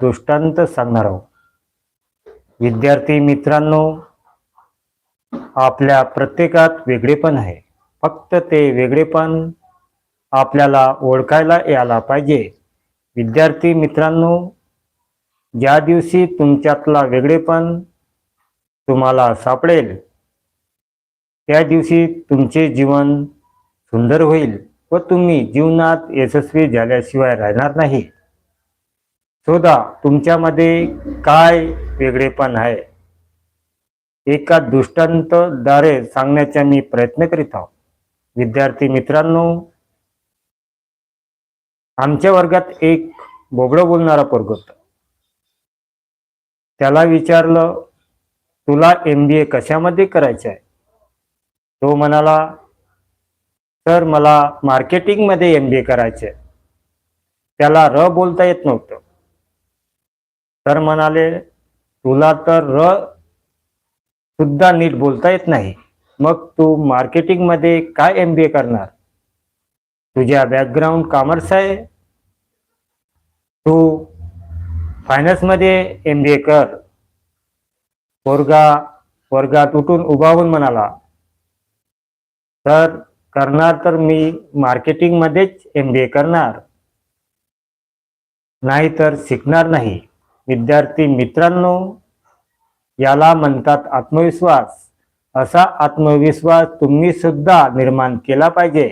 दृष्टांत सांगणार आहोत. विद्यार्थी मित्रांनो आपल्या प्रत्येकात वेगळेपण आहे. फक्त ते वेगळेपण आपल्याला ओळखायला यायला पाहिजे. विद्यार्थी मित्रांनो ज्या दिवशी तुमच्यातला वेगळेपण तुम्हाला सापडेल त्या दिवशी तुमचे जीवन सुंदर होईल व तुम्ही जीवनात यशस्वी झाल्याशिवाय राहणार नाही. शोधा तुमच्यामध्ये काय वेगळेपण आहे? एका दृष्टांतद्वारे सांगण्याचा मी प्रयत्न करीत आहोत विद्यार्थी मित्रांनो आमच्या वर्गात एक बोबडं बोलणारा पोरग होता. त्याला विचारलं तुला एम बी ए कशामध्ये करायचं आहे? तो म्हणाला सर मला मार्केटिंगमध्ये एम बी ए करायचं आहे. त्याला र बोलता येत नव्हतं. तर म्हणाले तुला तर र सुद्धा नीट बोलता येत नाही. मग तू मार्केटिंगमध्ये काय एम बी ए करणार? तुझ्या बॅकग्राऊंड कॉमर्स आहे. तू फायनान्समध्ये एम बी ए कर. पोरगा वर्गात उठून उभा होऊन म्हणाला तर करणार तर मी मार्केटिंगमध्येच एम बी ए करणार. नाही तर शिकणार नाही. विद्यार्थी मित्रांनो याला म्हणतात आत्मविश्वास. असा आत्मविश्वास तुम्ही सुद्धा निर्माण केला पाहिजे.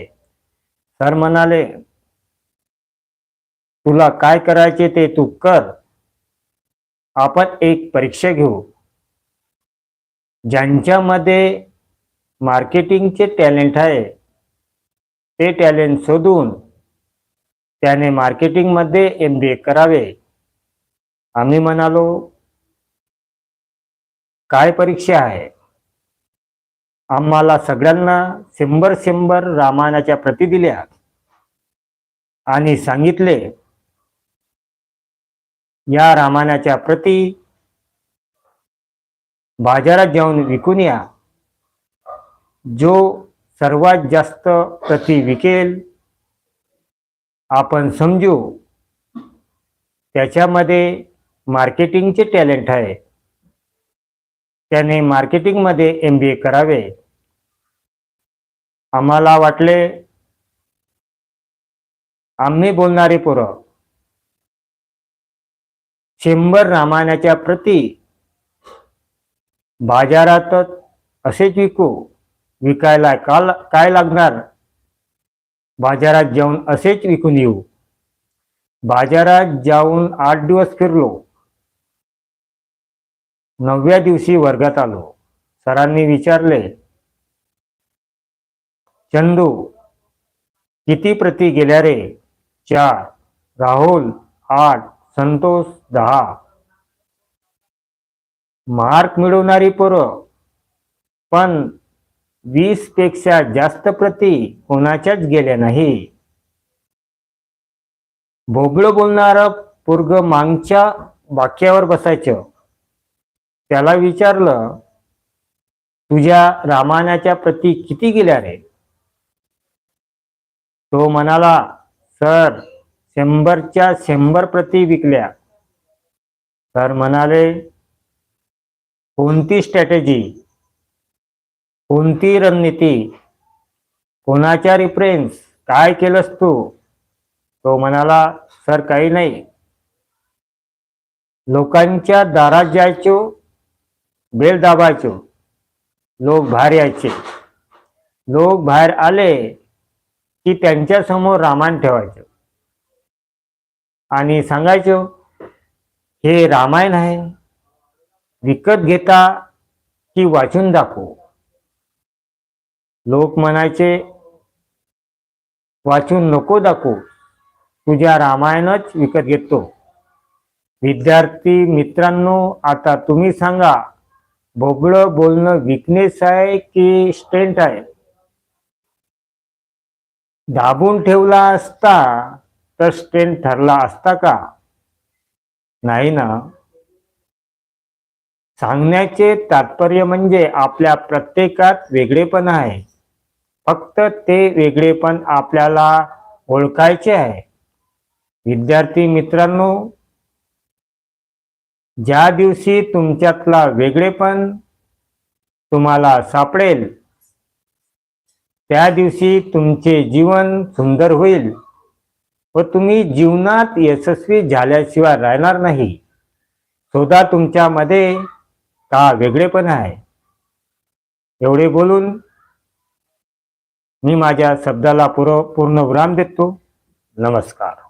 सर म्हणाले तुला काय करायचे ते तू कर. आपण एक परीक्षा घेऊ. ज्यांच्यामध्ये मार्केटिंगचे टॅलेंट आहे ते टॅलेंट शोधून त्याने मार्केटिंगमध्ये एम बी ए करावे. आम्ही म्हणालो काय परीक्षा आहे? आम्हाला सगळ्यांना शंभर शंभर रामायणाच्या प्रती दिल्या आणि सांगितले या रामायणाच्या प्रती बाजारात जाऊन विकून या. जो सर्वात जास्त प्रती विकेल आपण समजू. त्याच्यामध्ये मार्केटिंगचे टॅलेंट आहे. त्याने मार्केटिंगमध्ये एम बी ए करावे. आम्हाला वाटले आम्ही बोलणारे पोरं शंभर रामायणाच्या प्रती बाजारातच असेच विकू विकायला काल काय लागणार? बाजारात जाऊन असेच विकून येऊ. बाजारात जाऊन आठ दिवस फिरलो. नवव्या दिवशी वर्गात आलो. सरांनी विचारले चंदू किती प्रती गेल्या रे? चार राहुल आठ संतोष दहा. मार्क मिळवणारी पोरं पण वीसपेक्षा जास्त प्रती कोणाच्याच गेल्या नाही. भोगळं बोलणारं पोरग मागच्या वाक्यावर बसायचं. त्याला विचारलं तुझ्या रामायणाच्या प्रती किती गेल्या रे? तो म्हणाला सर शंभरच्या शंभर प्रती विकल्या. सर म्हणाले कोणती स्ट्रॅटेजी कोणती रणनीती? कोणाच्या रिफरेन्स काय केलंस तू? तो म्हणाला सर काही नाही. लोकांच्या दारात जायचो बेल दाबायचो. लोक बाहेर यायचे. लोक बाहेर आले की त्यांच्यासमोर रामायण ठेवायचं. आणि सांगायचो हे रामायण आहे. विकत घेता की वाचून दाखवू? लोक म्हणायचे वाचून नको दाखवू. तुझ्या रामायणच विकत घेतो. विद्यार्थी मित्रांनो आता तुम्ही सांगा भोगळं बोलणं विकनेस आहे की स्ट्रेंथ आहे? दाबून ठेवला असता तर स्ट्रेंथ ठरला असता का? नाही ना. सांगण्याचे तात्पर्य म्हणजे आपल्या प्रत्येकात वेगळेपण आहे. फक्त ते वेगळेपण आपल्याला ओळखायचे आहे. विद्यार्थी मित्रांनो ज्या दिवशी तुमच्यातला वेगळेपण तुम्हाला सापडेल त्या दिवशी तुमचे जीवन सुंदर होईल व तुम्ही जीवनात यशस्वी झाल्याशिवाय राहणार नाही. शोधा तुमच्यामध्ये का वेगळेपण आहे? एवढे बोलून मी माझ्या शब्दाला पूर्ण पूर्ण विराम देतो. नमस्कार.